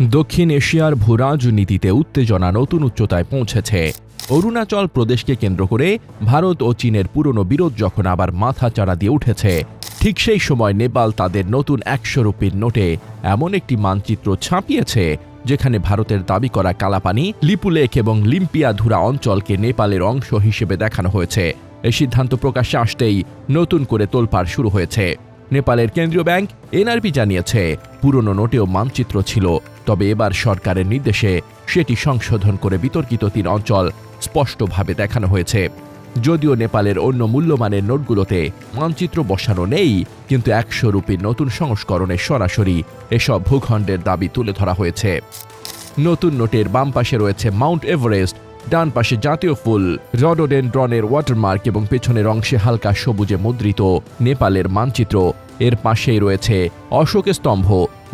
দক্ষিণ এশিয়ার ভূরাজনীতিতে উত্তেজনা নতুন উচ্চতায় পৌঁছেছে। অরুণাচল প্রদেশকে কেন্দ্র করে ভারত ও চীনের পুরনো বিরোধ যখন আবার মাথা চাড়া দিয়ে উঠেছে, ঠিক সেই সময় নেপাল তাদের নতুন একশো রুপির নোটে এমন একটি মানচিত্র ছাপিয়েছে, যেখানে ভারতের দাবি করা কালাপানি লিপুলেক এবং লিম্পিয়াধুরা অঞ্চলকে নেপালের অংশ হিসেবে দেখানো হয়েছে। এই সিদ্ধান্ত প্রকাশ্যে আসতেই নতুন করে তোলপাড় শুরু হয়েছে। নেপালের কেন্দ্রীয় ব্যাংক এনআরবি জানিয়েছে, পুরনো নোটেও মানচিত্র ছিল। তবে এবার সরকারের নির্দেশে সেটি সংশোধন করে বিতর্কিত তিন অঞ্চল স্পষ্টভাবে দেখানো হয়েছে। যদিও নেপালের অন্য মূল্যমানের নোটগুলোতে মানচিত্র বসানো নেই, কিন্তু একশো রুপির নতুন সংস্করণে সরাসরি এসব ভূখণ্ডের দাবি তুলে ধরা হয়েছে। নতুন নোটের বাম পাশে রয়েছে মাউন্ট এভারেস্ট ডান পাশে জাতীয় ফুল, রডোডেনড্রনের ওয়াটারমার্ক এবং পেছনের অংশে হালকা সবুজে মুদ্রিত নেপালের মানচিত্র। এর পাশেই রয়েছে অশোক স্তম্ভ,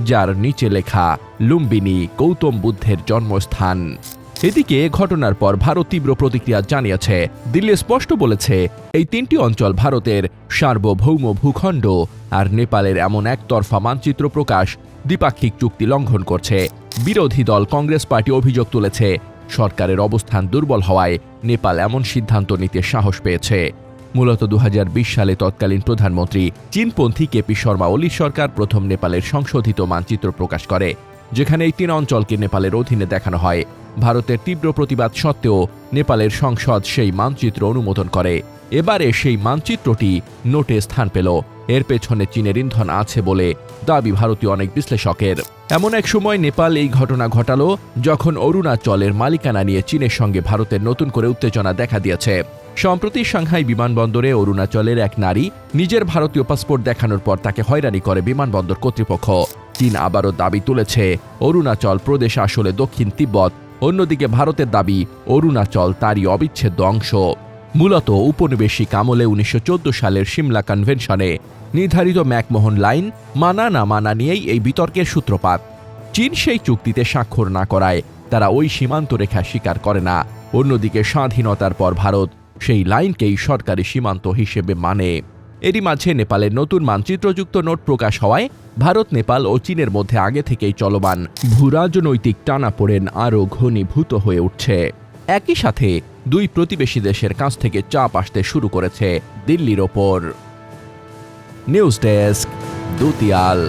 যার নিচে লেখা, লুম্বিনী গৌতম বুদ্ধের জন্মস্থান। এদিকে ঘটনার পর ভারত তীব্র প্রতিক্রিয়া জানিয়েছে। দিল্লি স্পষ্ট বলেছে, এই তিনটি অঞ্চল ভারতের সার্বভৌম ভূখণ্ড আর নেপালের এমন একতরফা মানচিত্র প্রকাশ দ্বিপাক্ষিক চুক্তি লঙ্ঘন করছে। বিরোধী দল কংগ্রেস পার্টি অভিযোগ তুলেছে সরকারের অবস্থান দুর্বল হওয়ায় নেপাল এমন সিদ্ধান্ত নিতে সাহস পেয়েছে। মূলত দুহাজার বিশ সালে তৎকালীন প্রধানমন্ত্রী চীনপন্থী কেপি শর্মা ওলির সরকার প্রথম নেপালের সংশোধিত মানচিত্র প্রকাশ করে। যেখানে এই তিন অঞ্চলকে নেপালের অধীনে দেখানো হয়। ভারতের তীব্র প্রতিবাদ সত্ত্বেও নেপালের সংসদ সেই মানচিত্র অনুমোদন করে। এবারে সেই মানচিত্রটি নোটে স্থান পেল। এর পেছনে চীনের ইন্ধন আছে বলে দাবি ভারতীয় অনেক বিশ্লেষকের। এমন এক সময় নেপাল এই ঘটনা ঘটালো যখন অরুণাচলের মালিকানা নিয়ে চীনের সঙ্গে ভারতের নতুন করে উত্তেজনা দেখা দিয়েছে। সম্প্রতি সাংহাই বিমানবন্দরে অরুণাচলের এক নারী নিজের ভারতীয় পাসপোর্ট দেখানোর পর তাকে হয়রানি করে বিমানবন্দর কর্তৃপক্ষ। চীন আবারও দাবি তুলেছে। অরুণাচল প্রদেশ আসলে দক্ষিণ তিব্বত, অন্যদিকে ভারতের দাবি অরুণাচল তারই অবিচ্ছেদ্য অংশ। মূলত উপনিবেশিক আমলে উনিশশো চৌদ্দ সালের সিমলা কনভেনশনে নির্ধারিত ম্যাকমোহন লাইন মানা না মানা নিয়েই এই বিতর্কের সূত্রপাত। চীন সেই চুক্তিতে স্বাক্ষর না করায় তারা ওই সীমান্ত রেখা স্বীকার করে না। অন্যদিকে স্বাধীনতার পর ভারত সেই লাইনকেই সরকারি সীমান্ত হিসেবে মানে। এরই মাঝে নেপালের নতুন মানচিত্রযুক্ত নোট প্রকাশ হওয়ায় ভারত, নেপাল ও চীনের মধ্যে আগে থেকেই চলমান ভূরাজনৈতিক টানাপোড়েন আরও ঘনীভূত হয়ে উঠছে। একই সাথে দুই প্রতিবেশী দেশের কাছ থেকে চাপ আসতে শুরু করেছে দিল্লির ওপর। News desk, দুতিয়াল।